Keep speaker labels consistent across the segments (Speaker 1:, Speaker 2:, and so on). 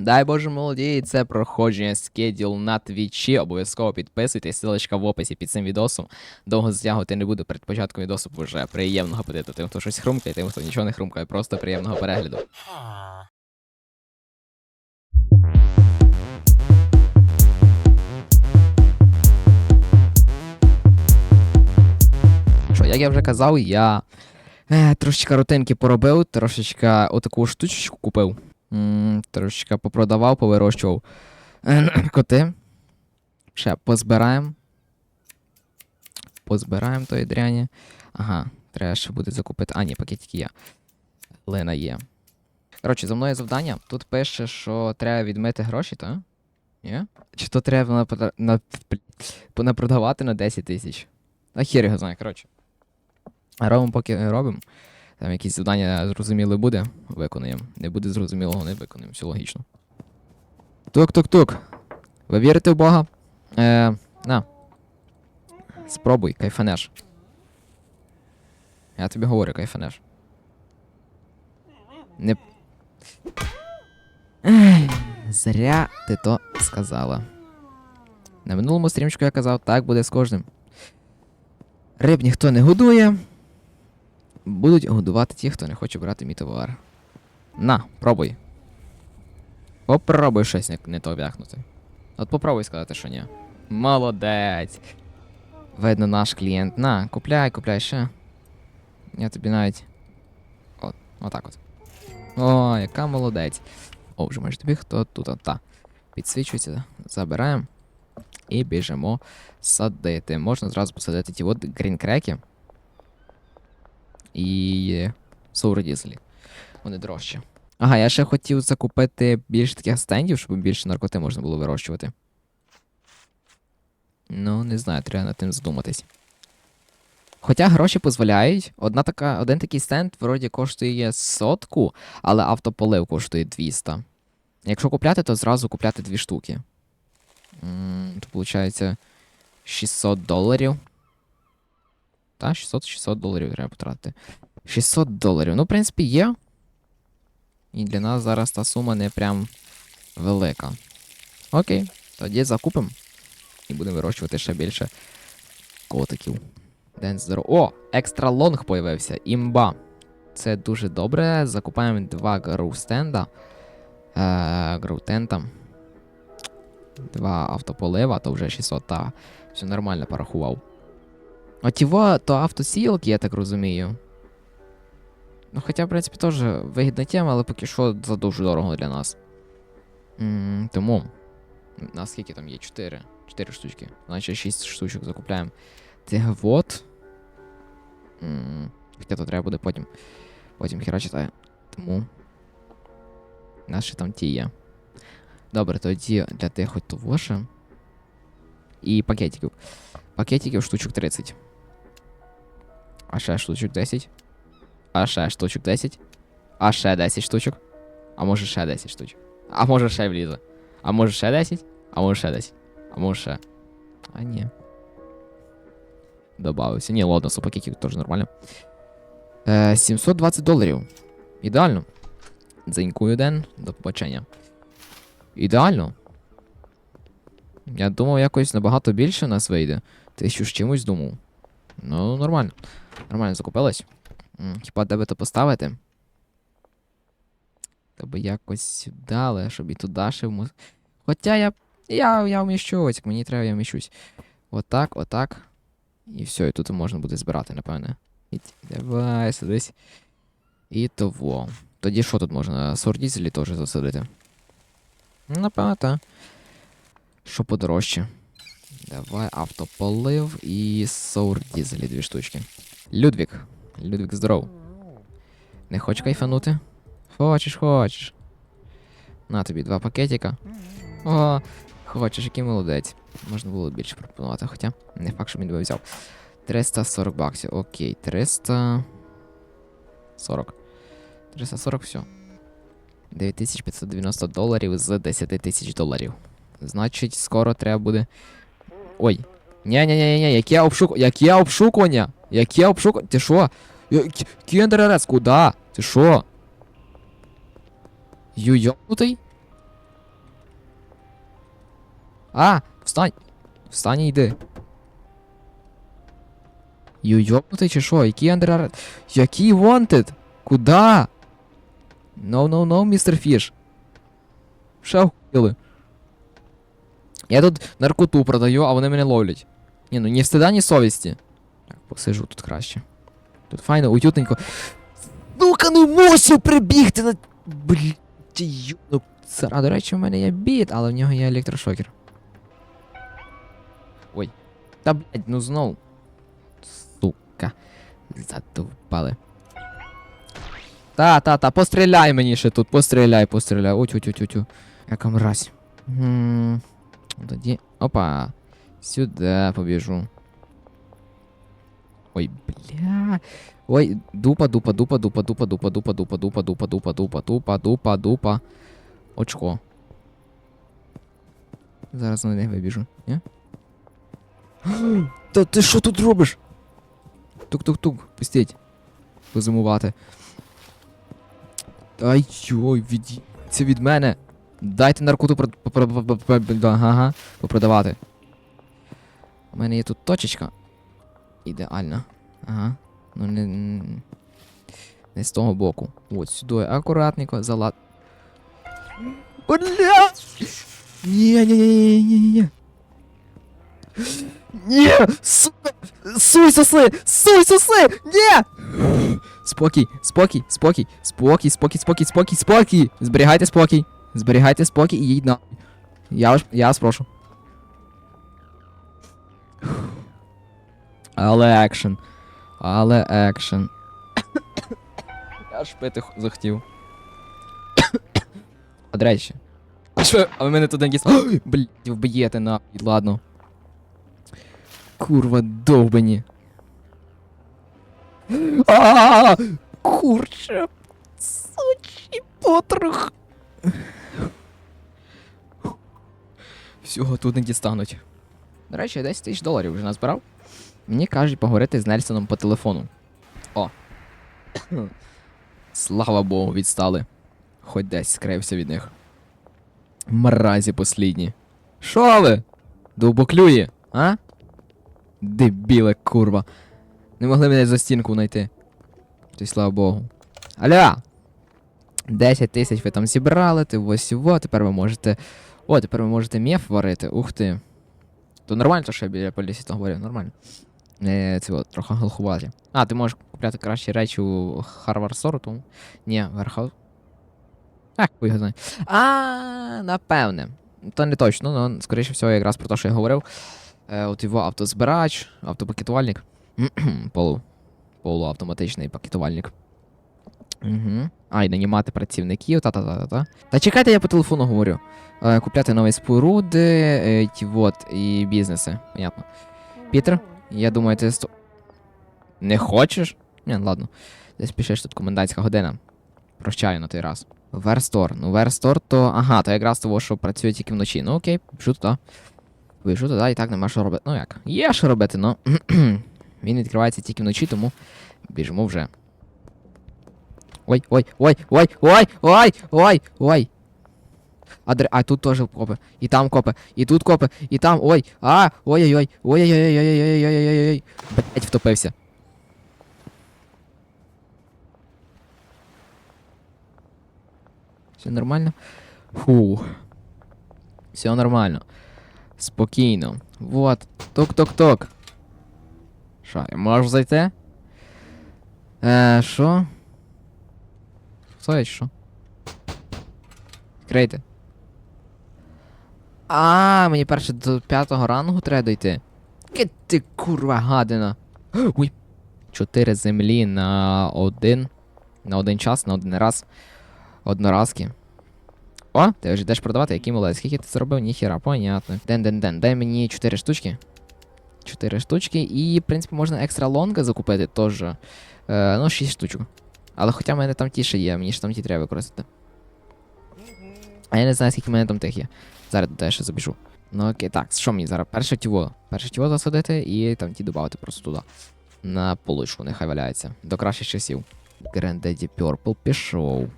Speaker 1: Дай Боже молоді, це проходження скеділ на твічі. Обов'язково підписуйтесь, ссылочка в описі під цим відосом. Довго затягувати не буду перед початком відосу, бо вже приємного апетиту. Тим, хто щось хрумкає, тим, хто нічого не хрумкає, просто приємного перегляду. Що, як я вже казав, я е, трошечка рутинки поробив, трошечка отаку штучку купив. М, трошечка попродавав, повирощував коти. Ще позбираємо. Позбираємо тої дряні. Ага, треба ще буде закупити. А, ні, пакетики є. Лина є. Коротше, за мною завдання. Тут пише, що треба відмити гроші, так? Ні? Чи то треба на, на, на 10 тисяч? А хір його знає, коротше. Робимо, поки робимо. Там якісь завдання зрозуміле буде, виконуємо. Не буде зрозумілого, не виконуємо. Все логічно. Тук-тук-тук. Ви вірите в Бога? Е, на. Спробуй, кайфанеш. Я тобі говорю, кайфанеш. Не. Ех, Зря ти то сказала. На минулому стрімчику я казав, так буде з кожним. Риб ніхто не годує. Будуть годувати ті, хто не хоче брати мій товар. На, пробуй. Попробуй щось не, то в'яхнути. От попробуй сказати, що ні. Молодець. Видно, наш клієнт. На, купляй, купляй ще. Я тобі навіть. От, отак от. О, яка молодець. О, вже майже тобі хто тут, от, та. Підсвічується, забираємо. І біжимо садити. Можна зразу посадити ті от грінкреки і соурдізелі. Вони дорожчі. Ага, я ще хотів закупити більше таких стендів, щоб більше наркоти можна було вирощувати. Ну, не знаю, треба над тим задуматись. Хоча гроші дозволяють, одна така, один такий стенд вроді коштує сотку, але автополив коштує 200. Якщо купляти, то зразу купляти дві штуки. М, То виходить 600 доларів. Та, 600-600 доларів треба потратити. 600 доларів. Ну, в принципі, є. І для нас зараз та сума не прям велика. Окей, тоді закупимо. І будемо вирощувати ще більше котиків. День здоров. О! Екстра лонг появився. Імба. Це дуже добре. Закупаємо два гроустенда. Е, гроутента. Два автополива, то вже 600, та все нормально порахував. От його то автосілки, я так розумію. Ну, хоча, в принципі, теж вигідна тема, але поки що за дуже дорого для нас. м тому. На скільки там є? 4. 4 штучки. Значить 6 штучок закупляємо. Тих вот. м Хоча то треба буде потім. Потім хіра читаю. Тому. Наші там ті є. Добре, тоді для тих от того ще. І пакетиків. Пакетиків штучок 30. А ще штучок 10. А ще штучок 10. А ще 10 штучок. А може ще 10 штучок. А може ще влізе. А може ще 10? А може ще 10. А може ще. А ні. Добавився. Ні, ладно, 100 пакетів теж нормально. Е, 720 доларів. Ідеально. Дзенькую ден. До побачення. Ідеально. Я думав, якось набагато більше у нас вийде. Тисячу з чимось думав. Ну, нормально. Нормально закупилась. М, Хіба тебе то поставити? Тебе якось сюди, але щоб і туди ще вму... Хоча я. Я, я вміщусь, як мені треба, я вміщусь. Отак, отак. І все, і тут можна буде збирати, напевне. І... Давай, садись. І того. Тоді що тут можна? Сордізелі теж засадити. Напевно, так. Що подорожче? Давай автополив і соурдізелі дві штучки. Людвік. Людвік здоров. Не хочеш кайфанути? Хочеш, хочеш. На тобі два пакетика. О, хочеш, який молодець. Можна було більше пропонувати, хоча не факт, що він би взяв. 340 баксів. Окей, 340. 340, все. 9590 доларів з 10 тисяч доларів. Значить, скоро треба буде. Ой. Ні-ні-ні, яке обшук... Яке обшукування? Яке обшукування? Ти що? Кіндеререс, куда? Ти що? Юйонутий? А, встань! Встань і йди. Ю йобнутий чи що? Який андер... Який wanted? Куда? No, no, no, містер Фіш. Ще охуїли. Я тут наркоту продаю, а вони мене ловлять. Ні, ну ні стида, ні совісті. Так, посижу тут краще. Тут файно, уютненько. Ну-ка, не мусив прибігти на. Блін, ну це. До речі, в мене є біт, але в нього є електрошокер. Ой. Та блядь, ну знов. Сука. Задовбали. Та, та, та, постріляй мені ще тут, постріляй, постріляй. Утю, тю, тю, тю. Яка мразь. М, Тоді. Опа. Сюди побіжу. Ой, бля. Ой, дупа, дупа, дупа, дупа, дупа, дупа, дупа, дупа, дупа, дупа, дупа, дупа, дупа, дупа, дупа. Очко. Зараз на них вибіжу, ні? Та ти що тут робиш? Тук-тук-тук, пустіть. Позимувати. Ай йой, відійдіться від мене. Дайте наркоту Ага, попродавати. У мене є тут точечка. Ідеально. Ага. Ну не. Не з того боку. От сюди акуратненько залад. Бля! Ні, ні, ні, ні, ні, ні. Сука! Суй соси! Суй соси! Ні! Спокій, спокій, спокій, спокій, спокій, спокій, спокій, спокій! Зберігайте спокій. Зберігайте спокій і їдь на. Я вас, я вас прошу. Але екшен. Але екшен. Я аж пити захотів. А до речі. А що? А ви мене туди діс... Ой, Блядь, вб'єте на. Ладно. Курва довбані. А, Курче. Сучий потрох. Всього тут не дістануть. До речі, 10 тисяч доларів вже назбирав. Мені кажуть поговорити з Нельсоном по телефону. О. Слава Богу, відстали. Хоч десь скрився від них. Мразі послідні. Шо ви? Довбоклює, а? Дебіле, курва. Не могли мене за стінку знайти. Ти слава Богу. Аля! 10 тисяч ви там зібрали, ти ось його, тепер ви можете. О, тепер ви можете мєф варити. Ух ти. То нормально, то що я біля полісі говорив, нормально. Не, це от, трохи глухуваті. А, ти можеш купляти кращі речі у Store, тому. Ні, хуй його знає. А, напевне. То не точно, ну, скоріше всього, якраз про те, що я говорив. Е, от його автозбирач, автопакетувальник. Полу. Полуавтоматичний пакетувальник. Угу. А, і нанімати працівників, та-та-та-та. Та чекайте, я по телефону говорю. Е, купляти нові споруди, е, ті вот, і бізнеси. Понятно. Пітер, я думаю, ти сто... Не хочеш? Ні, ладно. Десь пишеш тут комендантська година. Прощаю на той раз. Верстор. Ну, Верстор то. Ага, то якраз того, що працює тільки вночі. Ну окей, біжу туди. Біжу туди і так нема що робити. Ну як? Є що робити, ну. Він відкривається тільки вночі, тому біжимо вже. Ой, ой, ой, ой, ой, ой, ой, ой. А, др... а тут теж копи. І там копи, і тут копи, і там. Ой. А, ой-ой-ой. Ой-ой-ой-ой-ой-ой-ой-ой-ой-ой. Блять, втопився. Все нормально? Фу. Все нормально. Спокійно. Вот. Ток-ток-ток. Що, можу зайти? Е, що? Стоять, що? Відкрийте. А, мені перше до п'ятого рангу треба дойти. Ти курва гадина. Ой. Чотири землі на один. На один час, на один раз. Одноразки. О, ти вже йдеш продавати, який молодець. Скільки ти зробив? Ніхіра, понятно. Ден ден ден, дай мені 4 штучки. 4 штучки. І, в принципі, можна екстра лонга закупити теж. Е, ну, 6 штучок. Але хоча в мене там ті ще є, мені ж там ті треба використати. А я не знаю, скільки в мене там тих є. Зараз до ще забіжу. Ну окей, так, що мені зараз? Перше тіво. Перше тіво засадити і там ті додати просто туди. На поличку, нехай валяється. До кращих часів. Granddaddy Purple пішов.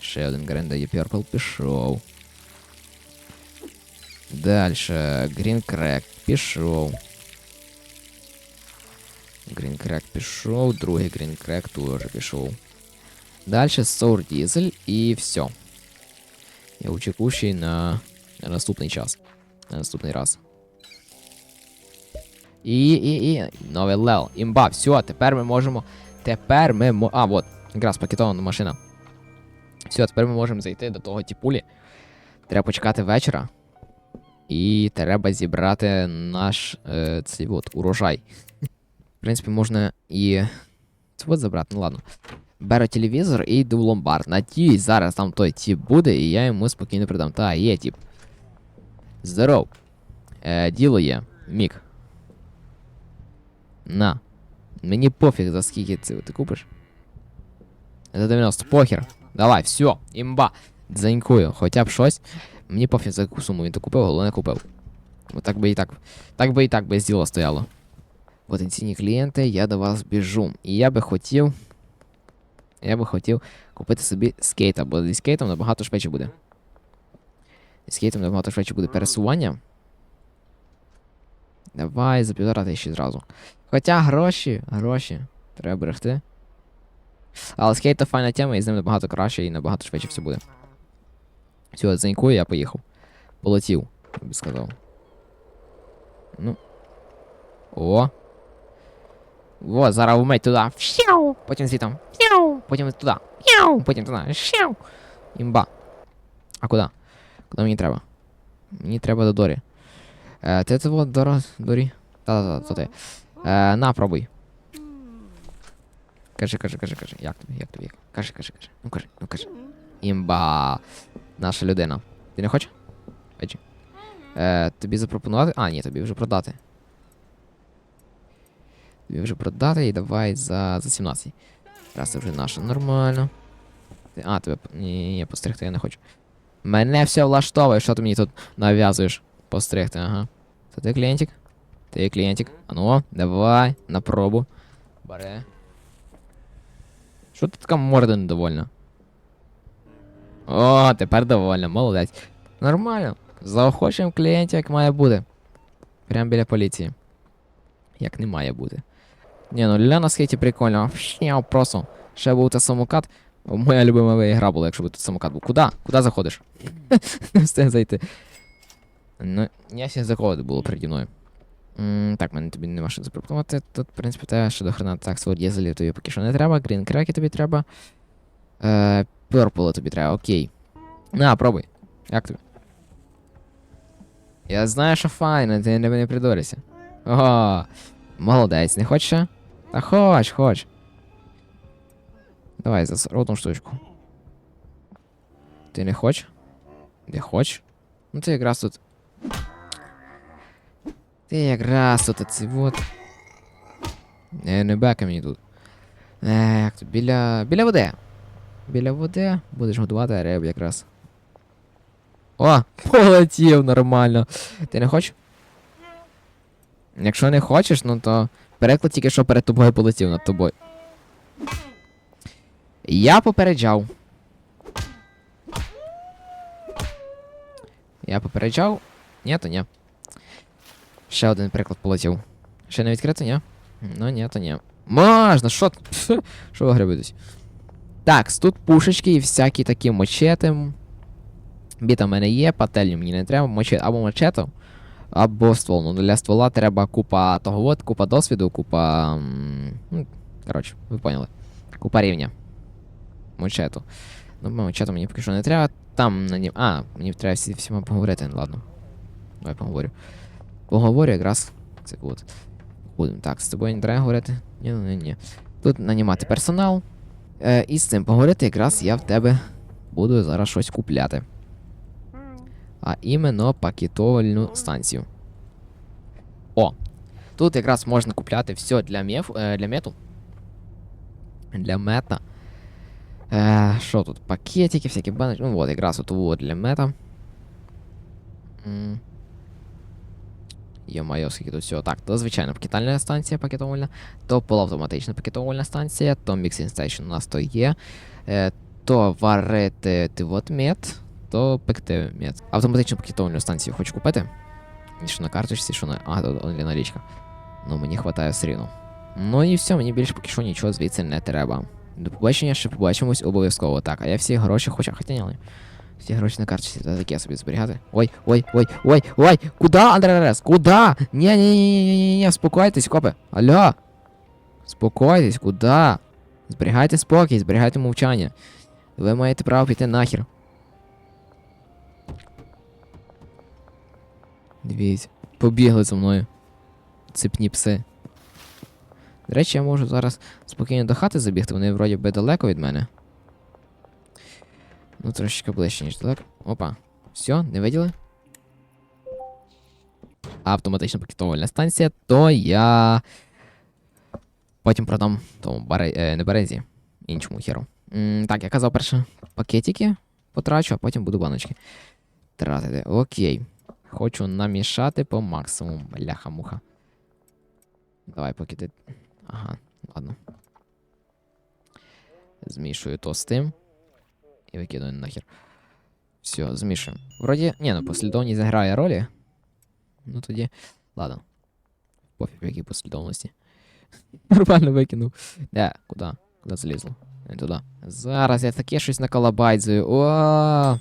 Speaker 1: Ще один Granddaddy Purple пішов. Дальше. Green Crack пішов. Crack пішов, другий Crack теж пішов. Дальше Sour Diesel і все. Я очікую на, на наступний час. На наступний раз. І, і, і. Новий левел. Імба, все, тепер ми можемо. Тепер ми мо. А, от, якраз пакетована машина. Все, тепер ми можемо зайти до того тіпулі. Треба почекати вечора. І треба зібрати наш е, цей от урожай. В принципі, можна і. Це от забрати, ну ладно. Беру телевізор і йду в ломбард. Надіюсь, зараз там той тіп буде, і я йому спокійно придам. Та, є тіп. Здоров. Е, діло є. Мік. На. Мені пофіг за скільки це ти купиш. За 90, похер. Давай, все, імба. Дзенькую, хоча б щось. Мені пофіг за яку суму він то купив, головне купив. Бо так би і так. Так би і так без діла стояло. Потенційні клієнти, я до вас біжу. І я би хотів. Я би хотів купити собі скейта, бо зі скейтом набагато швидше буде. Зі скейтом набагато швидше буде пересування. Давай за півтора тисячі зразу. Хоча гроші, гроші. Треба берегти. Але скейт то файна тема, і з ним набагато краще і набагато швидше все буде. Все, занькую, я поїхав. Полетів, я би сказав. Ну. О. О, зараз вмить туди. Фіу! Потім звітом. Фіу! Потім туди. Фіу! Потім туди. Фіу! Імба. А куди? Куди мені треба? Мені треба до Дорі. Е, ти це вот Дора, Дорі? Та-та-та, то ти. Е, на, пробуй. Кажи, кажи, кажи, кажи. Як тобі, як тобі? Кажи, кажи, кажи. Ну кажи, ну кажи. Імба. Наша людина. Ти не хочеш? Е, тобі запропонувати. А, ні, тобі вже продати. Тобі вже продати і давай за, за 17. Раз це вже наша. Нормально. А, тебе. Ні, ні, постригти я не хочу. Мене все влаштовує, що ти мені тут нав'язуєш? Постригти, ага. Це ти клієнтик? Ти клієнтик. А ну, давай, на пробу. Бере. Що ти така морда недовольна? О, тепер довольна, молодець. Нормально. Заохочуємо клієнтів, як має бути. Прям біля поліції. Як не має бути. Ні, ну ля на скейті прикольно. Фшняв, просто. Ще був та самокат. Моя любима ігра була, якщо б тут самокат був. Куда? Куда заходиш? Не встиг зайти. Ну, я ще заходити було переді мною. М, так, мене тобі нема що запропонувати. Тут, в принципі, те, що до хрена так, свого дізелів тобі поки що не треба, грін креки тобі треба. Е, Пурпли тобі треба, окей. На, пробуй. Як тобі? Я знаю, що файно, ти не, не придурися. О, молодець, не хочеш? Та хоч, хоч. Давай за одну штучку. Ти не хочеш? Не хочеш? Ну ти якраз тут. Ти якраз тут оці вот. Не, не бека мені тут. Е, як тут? Біля. Біля води. Біля води будеш годувати риб якраз. О, полетів нормально. Ти не хочеш? Якщо не хочеш, ну то переклад тільки що перед тобою полетів над тобою. Я попереджав. Я попереджав. Ні, то ні. Ще один приклад полетів. Ще не відкрито, ні? Ну ні, то ні. Можна, що? Що ви гребетесь? Так, тут пушечки і всякі такі мочети. Біта в мене є, пательню мені не треба, мочет, або мочету, або ствол. Ну для ствола треба купа того от, купа досвіду, купа. Ну, коротше, ви поняли. Купа рівня. Мочету. Ну, мочету мені поки що не треба. Там на нім. А, мені треба всі, всіма поговорити, ну, ладно. Давай поговорю. Поговорю якраз. Це от. Будемо. Так, з тобою не треба говорити. Ні, ні, ні. Тут нанімати персонал. Е, і з цим поговорити якраз я в тебе буду зараз щось купляти. А іменно пакетовальну станцію. О! Тут якраз можна купляти все для меф, е, для мету. Для мета. Е, Що тут? Пакетики, всякі баночки. Ну от, якраз от, от для мета. Йо-майо, скільки тут всього. Так, то звичайна пакетальна станція пакетовольна, то полуавтоматична пакетовольна станція, то Mixing Station у нас то є. Е, то варити ти от мед, то пекти м'ясо. Автоматичну пакетовану станцію хочу купити. І що на карточці, що на. А, тут налічка. Ну, мені хватає все рівно. Ну і все, мені більше поки що нічого звідси не треба. До побачення, ще побачимось обов'язково. Так, а я всі гроші хочу. Ні, всі гроші на карточці, та таке собі зберігати. Ой, ой, ой, ой, ой! Куда, Андререс? Куда? Ні, ні, ні, ні, ні, ні, спокойтесь, копи. Алло. Спокойтесь, куда? Зберігайте спокій, зберігайте мовчання. Ви маєте право піти нахер. Дивіться, побігли за мною. Цепні пси. До речі, я можу зараз спокійно до хати забігти, вони вроді би далеко від мене. Ну, трошечки ближче, ніж далеко. Опа. Все, не виділи? Автоматична пакетовальна станція, то я. Потім продам тому баре... е, не березі, іншому херу. М, так, я казав перше пакетики потрачу, а потім буду баночки тратити. Окей. Хочу намішати по максимуму. Бляха-муха. Давай, поки ти. Ага, ладно. Змішую то з тим. І викидаю нахер. Все, змішуємо. Вроді, ні, ну послідовність грає ролі. Ну тоді. Ладно. Пофіг, в якій послідовності. Нормально викинув. Де? Куди? Куди залізло? Не туди. Зараз я таке щось накалабайдзую. О!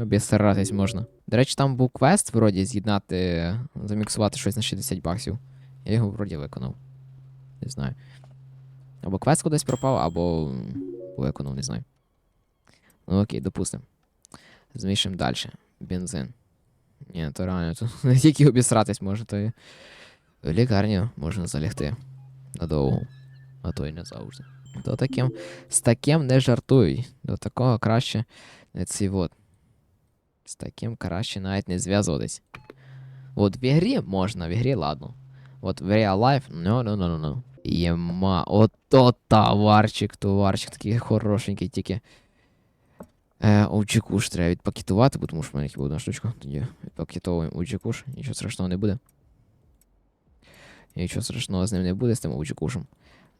Speaker 1: Обісратись можна. До речі, там був квест, вроді, з'єднати, заміксувати щось на 60 баксів. Я його вроді виконав. Не знаю. Або квест кудись пропав, або виконав, не знаю. Ну окей, допустим. Змішуємо далі. Бензин. Ні, то реально, не тільки обісратись може, то і в лікарню можна залягти надовго, а то й не завжди. То таким, з таким не жартуй. До такого краще не ці от. З таким краще навіть не зв'язуватись. От в ігрі можна, в ігрі ладно. От в Real Life, no, no, no, no, no. Єма, ото товарчик, товарчик такий хорошенький, тільки. Е, Оджикуш треба відпакетувати, бо тому що в мене хіба одна штучка. Тоді відпакетовуємо Оджикуш, нічого страшного не буде. Нічого страшного з ним не буде, з тим Оджикушем.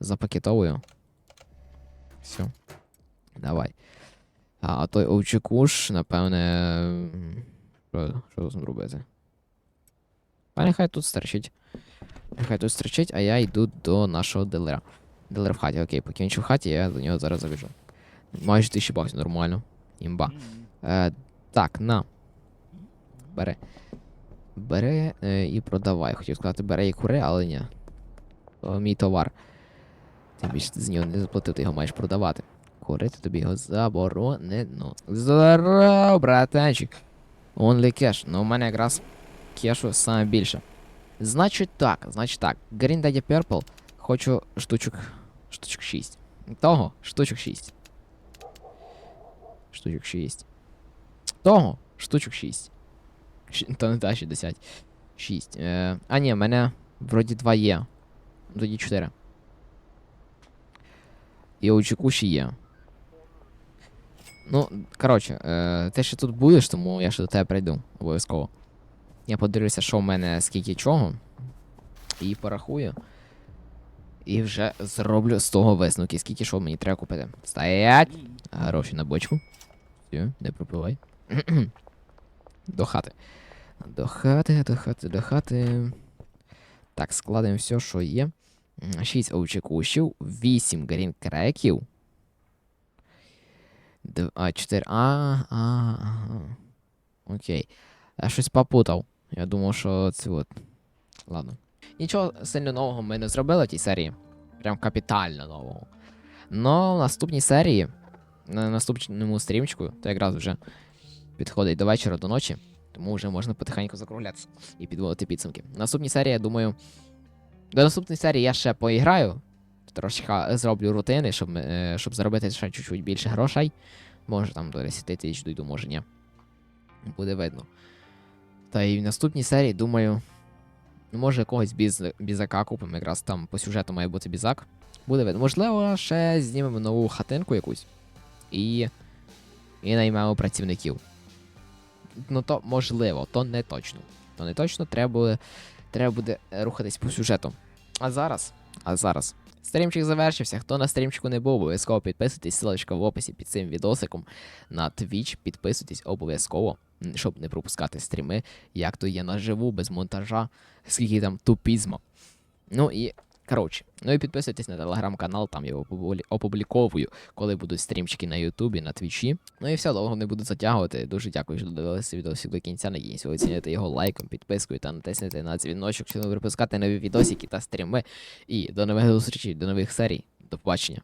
Speaker 1: Запакетовую. Все. Давай. А, той Оджикуш, напевне. Що, що з ним робити? А нехай тут стерчить. Нехай тут стерчить, а я йду до нашого дилера. Дилер в хаті, окей, ще в хаті, я до нього зараз забіжу. Майже тисячі баксів, нормально. Імба. Е, так, на. Бери. Бери е, і продавай. Хотів сказати, бери і кури, але ні. То мій товар. Тим більше ти з нього не заплатив, ти його маєш продавати. Курити тобі його заборонено. Здоров, братанчик. Only cash. Ну, у мене якраз кешу саме більше. Значить так, значить так. Green Daddy Purple хочу штучок. Штучок 6. Того, штучок 6. Штучок 6. Того, штучок 6. Щ- То не та 60. 6. Е, а ні, в мене вроді 2 є. Тоді 4. І у Чекуші є. Ну, коротше, е, ти ще тут будеш, тому я ще до тебе прийду обов'язково. Я подивлюся, що в мене скільки чого. І порахую. І вже зроблю з того висновки, скільки що мені треба купити. Стоять! Гроші на бочку. Все, не пропливай. До хати. До хати, до хати, до хати. Так, складаємо все, що є. 6 овчих 8 грінкреків, а4. А, а. Окей. Я щось попутав. Я думав, що це от. Ладно. Нічого сильно нового ми не зробили в тій серії. Прям капітально нового. Но в наступній серії, на наступному стрімчику, то якраз вже підходить до вечора, до ночі. Тому вже можна потихеньку закруглятися і підводити підсумки. В наступній серії, я думаю. До наступної серії я ще поіграю. Трошки зроблю рутини, щоб, е, щоб заробити ще чуть-чуть більше грошей. Може там до 10 тисяч дійду, може ні. Буде видно. Та і в наступній серії, думаю, може якогось біз, бізака купимо, якраз там по сюжету має бути бізак. Буде видно. Можливо, ще знімемо нову хатинку якусь. І. І наймемо працівників. Ну то можливо, то не точно. То не точно, треба буде, треба буде рухатись по сюжету. А зараз, а зараз Стрімчик завершився. Хто на стрімчику не був, обов'язково підписуйтесь, ссылочка в описі під цим відосиком на Twitch. Підписуйтесь обов'язково, щоб не пропускати стріми, як то є наживу, без монтажа, скільки там тупізму. Ну і коротше, ну і підписуйтесь на телеграм-канал, там я опублі- опубліковую, коли будуть стрімчики на Ютубі, на Твічі. Ну і все, довго не буду затягувати. Дуже дякую, що додивилися відосі до кінця. Надіюсь, ви оціните його лайком, підпискою та натиснете на дзвіночок, щоб не пропускати нові відосики та стріми. І до нових зустрічей, до нових серій. До побачення.